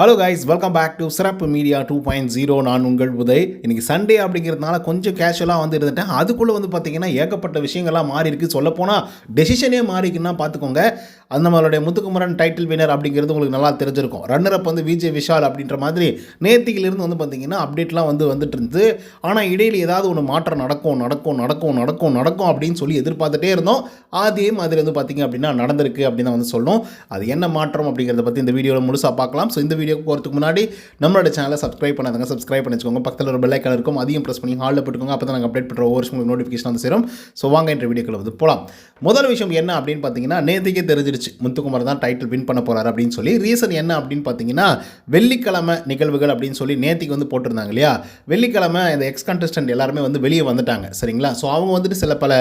Hello guys welcome back to சிறப்பு media two point zero நான் உங்கள் உதய். இன்னைக்கு சண்டே அப்படிங்கிறதுனால கொஞ்சம் கேஷுவலாக வந்து இருந்துட்டேன். அதுக்குள்ளே வந்து பார்த்திங்கன்னா ஏகப்பட்ட விஷயங்கள்லாம் மாறி இருக்குது சொல்லப்போனால் டெசிஷனே மாறிக்குன்னா பார்த்துக்கோங்க அந்த நம்மளுடைய முத்துக்குமரன் டைட்டில் வினர் அப்படிங்கிறது உங்களுக்கு நல்லா தெரிஞ்சிருக்கும். ரன்னர் அப் வந்து விஜய் விஷால் அப்படின்ற மாதிரி நேத்திக்கிலிருந்து வந்து பார்த்திங்கன்னா அப்டேட்லாம் வந்து வந்துட்டு இருந்தது. ஆனால் இடையில் ஏதாவது ஒன்று மாற்றம் நடக்கும் நடக்கும் நடக்கும் நடக்கும் நடக்கும் அப்படின்னு சொல்லி எதிர்பார்த்துட்டே இருந்தோம். அதே மாதிரி வந்து பார்த்தீங்க அப்படின்னா நடந்திருக்கு அப்படின்னு தான் வந்து சொல்லணும் அது என்ன மாற்றம் அப்படிங்கிறத பற்றி இந்த வீடியோவில் முழுசாக பார்க்கலாம். ஸோ இந்த வீடியோக்கு போகிறதுக்கு முன்னாடி நம்மளோட சேனலை சப்ஸ்கிரைப் பண்ணாதங்க. சப்ஸ்கிரைப் பண்ணி வச்சுக்கோங்க. பக்கத்தில் ஒரு பெல்லைக்கன் இருக்கும். அதையும் ப்ரெஸ் பண்ணி ஹாலில் போட்டுக்கோங்க. அப்போ தான் நாங்கள் அப்டேட் பண்ணுற ஒவ்வொரு உங்களுக்கு நோட்டிஃபிகேஷன் வந்து சேரும். ஸோ வாங்க என்ற வீடியோக்களை வந்து போகலாம் முதல் விஷயம் என்ன அப்படின்னு பார்த்தீங்கன்னா நேற்றுக்கே தெரிஞ்சிருச்சு. முத்துக்குமார் தான் டைட்டில் வின் பண்ண போகிறார் அப்படின்னு சொல்லி. ரீசன் என்ன அப்படின்னு பார்த்தீங்கன்னா வெள்ளிக்கிழமை நிகழ்வுகள் அப்படின்னு சொல்லி நேற்றுக்கு வந்து போட்டிருந்தாங்க இல்லையா? வெள்ளிக்கிழமை இந்த எக்ஸ் கண்டஸ்டன்ட் எல்லாருமே வந்து வெளியே வந்துட்டாங்க. சரிங்களா? ஸோ அவங்க வந்துட்டு சில பல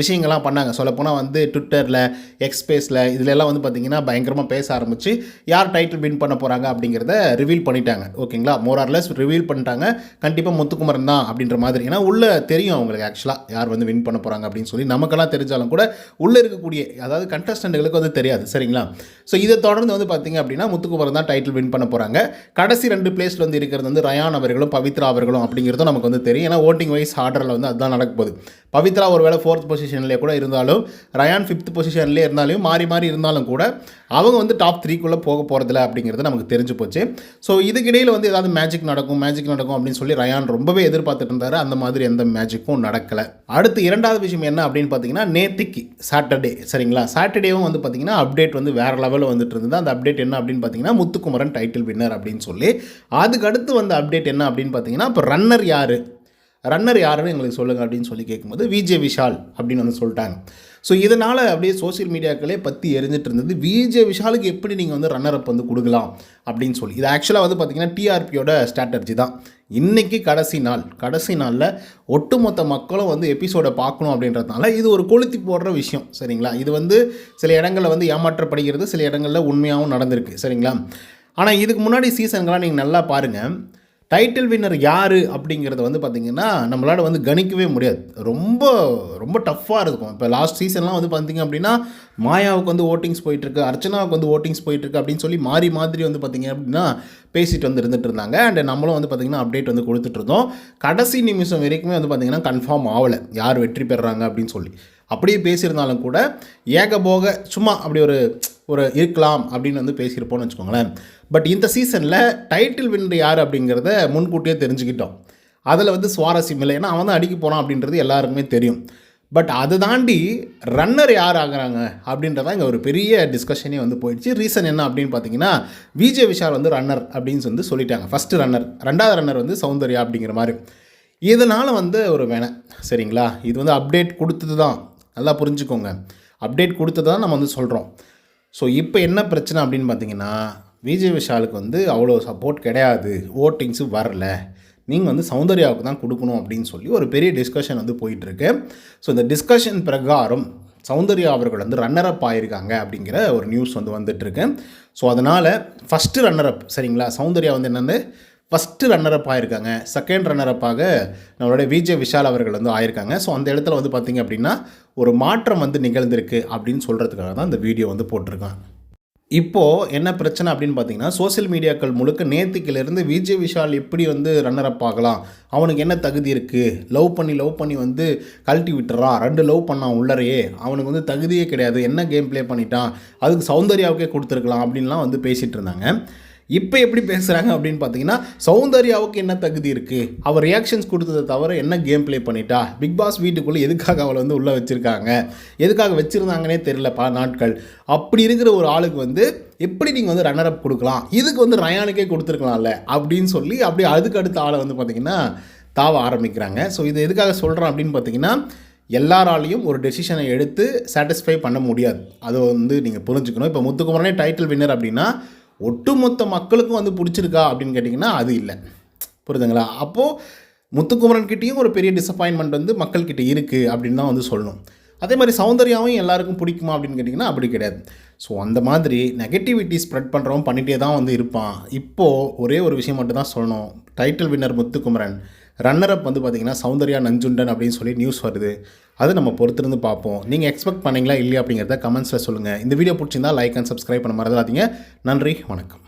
விஷயங்கள்லாம் பண்ணாங்க. சொல்லப்போனால் வந்து ட்விட்டரில் எக்ஸ்பேஸில் இதிலெல்லாம் வந்து பார்த்தீங்கன்னா பயங்கரமாக பேச ஆரம்பிச்சு யார் டைட்டில் வின் பண்ண போகிறாங்க அப்படிங்கிறத ரிவீல் பண்ணிட்டாங்க. ஓகேங்களா? மோரார்லெஸ் ரிவீல் பண்ணிட்டாங்க. கண்டிப்பாக முத்துக்குமரன் தான் அப்படின்ற மாதிரி. ஏன்னா உள்ள தெரியும் அவங்களுக்கு ஆக்சுவலாக யார் வந்து வின் பண்ண போகிறாங்க அப்படின்னு சொல்லி. நமக்கெல்லாம் தெரிஞ்சாலும் கூட உள்ளே இருக்கக்கூடிய அதாவது கண்டஸ்டண்ட்டுகளுக்கு வந்து தெரியாது. சரிங்களா? ஸோ இதை தொடர்ந்து வந்து பார்த்தீங்க அப்படின்னா முத்துக்குமரன் தான் டைட்டில் வின் பண்ண போகிறாங்க கடைசி ரெண்டு பிளேஸில் வந்து இருக்கிறது வந்து ரயான் அவர்களும் பவித்ரா அவர்களும் அப்படிங்கிறதும் நமக்கு வந்து தெரியும். ஏன்னா ஓட்டிங் வைஸ் ஆர்டரில் வந்து அதுதான் நடக்க போகுது. பவித்ரா ஒரு வேளை ஃபோர்த் பொசிஷன்லேயே கூட இருந்தாலும் ரயான் ஃபிஃப்த் பொசிஷன்லேயே இருந்தாலும் மாறி மாறி இருந்தாலும் கூட அவங்க வந்து டாப் த்ரீக்குள்ளே போக போகிறதில்ல அப்படிங்கிறது நமக்கு தெரிஞ்சு போச்சு. ஸோ இதுக்கிடையில் வந்து ஏதாவது மேஜிக் நடக்கும் மேஜிக் நடக்கும் அப்படின்னு சொல்லி ரயான் ரொம்பவே எதிர்பார்த்துட்டு இருந்தார். அந்த மாதிரி எந்த மேஜிக்கும் நடக்கலை. அடுத்து இரண்டாவது விஷயம் என்ன அப்படின்னு பார்த்தீங்கன்னா நேத்திக்கு சாட்டர்டே சரிங்களா? சாட்டர்டேவும் வந்து பார்த்தீங்கன்னா அப்டேட் வந்து வேறு லெவலில் வந்துட்டு இருந்தது. அந்த அப்டேட் என்ன அப்படின்னு பார்த்தீங்கன்னா முத்துக்குமரன் டைட்டில் வின்னர் அப்படின்னு சொல்லி. அதுக்கு அடுத்து வந்த அப்டேட் என்ன அப்படின்னு பார்த்தீங்கன்னா இப்போ ரன்னர் யார்? ரன்னர் யாருன்னு எங்களுக்கு சொல்லுங்கள் அப்படின்னு சொல்லி கேட்கும்போது விஜே விஷால் அப்படின்னு வந்து சொல்லிட்டாங்க. ஸோ இதனால் அப்படியே சோஷியல் மீடியாக்களே பற்றி எரிஞ்சிட்டு இருந்தது. விஜே விஷாலுக்கு எப்படி நீங்கள் வந்து ரன்னர் அப் வந்து கொடுக்கலாம் அப்படின்னு சொல்லி. இது ஆக்சுவலாக வந்து பார்த்திங்கன்னா டிஆர்பியோட ஸ்ட்ராட்டஜி தான். இன்றைக்கி கடைசி நாள். கடைசி நாளில் ஒட்டுமொத்த மக்களும் வந்து எபிசோடை பார்க்கணும் அப்படின்றதுனால இது ஒரு கொளுத்தி போடுற விஷயம். சரிங்களா? இது வந்து சில இடங்களில் வந்து ஏமாற்றப்படுகிறது சில இடங்களில் உண்மையாகவும் நடந்திருக்கு. சரிங்களா? ஆனால் இதுக்கு முன்னாடி சீசன்கெலாம் நீங்கள் நல்லா பாருங்கள் டைட்டில் வின்னர் யார் அப்படிங்கிறத வந்து பார்த்திங்கன்னா நம்மளால் வந்து கணிக்கவே முடியாது. ரொம்ப ரொம்ப டஃப்பாக இருக்கும். இப்போ லாஸ்ட் சீசன்லாம் வந்து பார்த்திங்க அப்படின்னா மாயாவுக்கு வந்து ஓட்டிங்ஸ் போயிட்டுருக்கு அர்ச்சனாவுக்கு வந்து ஓட்டிங்ஸ் போயிட்டுருக்கு அப்படின்னு சொல்லி மாறி மாதிரி வந்து பார்த்திங்க அப்படின்னா பேசிட்டு வந்து இருந்துட்டு இருந்தாங்க. அண்ட் நம்மளும் வந்து பார்த்திங்கன்னா அப்டேட் வந்து கொடுத்துட்ருந்தோம் கடைசி நிமிஷம் வரைக்குமே வந்து பார்த்திங்கன்னா கன்ஃபார்ம் ஆகலை யார் வெற்றி பெறுறாங்க அப்படின்னு சொல்லி. அப்படியே பேசியிருந்தாலும் கூட ஏகபோக சும்மா அப்படி ஒரு ஒரு இருக்கலாம் அப்படின்னு வந்து பேசியிருப்போம்னு வச்சுக்கோங்களேன். பட் இந்த சீசனில் டைட்டில் வின்னர் யார் அப்படிங்கிறத முன்கூட்டியே தெரிஞ்சுக்கிட்டோம். அதில் வந்து சுவாரஸ்யம் இல்லை. ஏன்னா அவன் தான் அடிக்க போகிறான் அப்படின்றது எல்லாருக்குமே தெரியும். பட் அதை தாண்டி ரன்னர் யார் ஆகுறாங்க அப்படின்றதான் இங்கே ஒரு பெரிய டிஸ்கஷனே வந்து போயிடுச்சு. ரீசன் என்ன அப்படின்னு பார்த்தீங்கன்னா விஜய் விஷால் வந்து ரன்னர் அப்படின்னு வந்து சொல்லிட்டாங்க. ஃபஸ்ட்டு ரன்னர் ரெண்டாவது ரன்னர் வந்து சௌந்தர்யா அப்படிங்கிற மாதிரி. இதனால் வந்து ஒரு வேணை. சரிங்களா? இது வந்து அப்டேட் கொடுத்தது தான் நல்லா புரிஞ்சுக்கோங்க. அப்டேட் கொடுத்தது தான் நம்ம வந்து சொல்கிறோம் ஸோ இப்போ என்ன பிரச்சனை அப்படின்னு பார்த்தீங்கன்னா விஜய் விஷாலுக்கு வந்து அவ்வளோ சப்போர்ட் கிடையாது. ஓட்டிங்ஸு வரல. நீங்கள் வந்து சௌந்தர்யாவுக்கு தான் கொடுக்கணும் அப்படின்னு சொல்லி ஒரு பெரிய டிஸ்கஷன் வந்து போயிட்டுருக்கு. ஸோ இந்த டிஸ்கஷன் பிரகாரம் சௌந்தர்யா அவர்கள் வந்து ரன்னரப் ஆகியிருக்காங்க அப்படிங்கிற ஒரு நியூஸ் வந்து வந்துட்டுருக்கு. ஸோ அதனால் ஃபஸ்ட்டு ரன்னரப் சரிங்களா? சௌந்தர்யா வந்து என்னென்னு ஃபஸ்ட்டு ரன்னரப் ஆயிருக்காங்க. செகண்ட் ரன்னரப்பாக நம்மளுடைய விஜய் விஷால் அவர்கள் வந்து ஆயிருக்காங்க. ஸோ அந்த இடத்துல வந்து பார்த்திங்க அப்படின்னா ஒரு மாற்றம் வந்து நிகழ்ந்திருக்கு அப்படின்னு சொல்கிறதுக்காக தான் இந்த வீடியோ வந்து போட்டிருக்கான் இப்போது என்ன பிரச்சனை அப்படின்னு பார்த்தீங்கன்னா சோசியல் மீடியாக்கள் முழுக்க நேத்திக்கிலேருந்து விஜய் விஷால் எப்படி வந்து ரன்னரப் ஆகலாம்? அவனுக்கு என்ன தகுதி இருக்குது லவ் பண்ணி லவ் பண்ணி வந்து கழட்டி விட்டுறான் ரெண்டு லவ் பண்ணான் உள்ளறையே. அவனுக்கு வந்து தகுதியே கிடையாது. என்ன கேம் ப்ளே பண்ணிட்டான்? அதுக்கு சௌந்தர்யாவுக்கே கொடுத்துருக்கலாம் அப்படின்லாம் வந்து பேசிகிட்டு இருந்தாங்க. இப்போ எப்படி பேசுகிறாங்க அப்படின்னு பார்த்தீங்கன்னா சௌந்தர்யாவுக்கு என்ன தகுதி இருக்குது அவர் ரியாக்ஷன்ஸ் கொடுத்ததை தவிர என்ன கேம் ப்ளே பண்ணிட்டா? பிக் பாஸ் வீட்டுக்குள்ளே எதுக்காக அவளை வந்து உள்ளே வச்சுருக்காங்க? எதுக்காக வச்சுருந்தாங்கன்னே தெரியல பல நாட்கள். அப்படி இருக்கிற ஒரு ஆளுக்கு வந்து எப்படி நீங்கள் வந்து ரன்னர் அப் கொடுக்கலாம்? இதுக்கு வந்து ரயானுக்கே கொடுத்துருக்கலாம்ல? அப்படின்னு சொல்லி அப்படி அதுக்கு அடுத்த ஆளை வந்து பார்த்திங்கன்னா தாவ ஆரம்பிக்கிறாங்க. ஸோ இது எதுக்காக சொல்கிறேன் அப்படின்னு பார்த்தீங்கன்னா எல்லாராலையும் ஒரு டெசிஷனை எடுத்து சாட்டிஸ்ஃபை பண்ண முடியாது. அதை வந்து நீங்கள் புரிஞ்சுக்கணும். இப்போ முத்துக்குமரனே டைட்டில் வின்னர் அப்படின்னா ஒட்டுமொத்த மக்களுக்கும் வந்து பிடிச்சிருக்கா அப்படின்னு கேட்டிங்கன்னா அது இல்லை. புரியுதுங்களா? அப்போது முத்துக்குமரன் கிட்டேயும் ஒரு பெரிய டிசப்பாயின்மெண்ட் வந்து மக்கள்கிட்ட இருக்குது அப்படின்னு தான் வந்து சொல்லணும். அதே மாதிரி சௌந்தர்யாவும் எல்லாருக்கும் பிடிக்குமா அப்படின்னு கேட்டிங்கன்னா அப்படி கிடையாது. ஸோ அந்த மாதிரி நெகட்டிவிட்டி ஸ்ப்ரெட் பண்ணுறவன் பண்ணிகிட்டே தான் வந்து இருப்பான். இப்போது ஒரே ஒரு விஷயம் மட்டும் தான் சொல்லணும். Title winner Muthukumaran. Runner up வந்து பார்த்திங்கன்னா சௌந்தர்யா நஞ்சுண்டன் அப்படின்னு சொல்லி நியூஸ் வருது. அது நம்ம பொறுத்திருந்து பார்ப்போம். நீங்கள் எக்ஸ்பெக்ட் பண்ணீங்களா இல்லையா அப்படிங்கிறத கமெண்ட்ஸில் சொல்லுங்கள் இந்த வீடியோ பிடிச்சிருந்தா லைக் அண்ட் சப்ஸ்கிரைப் பண்ண மறந்துடாதீங்க. நன்றி வணக்கம்.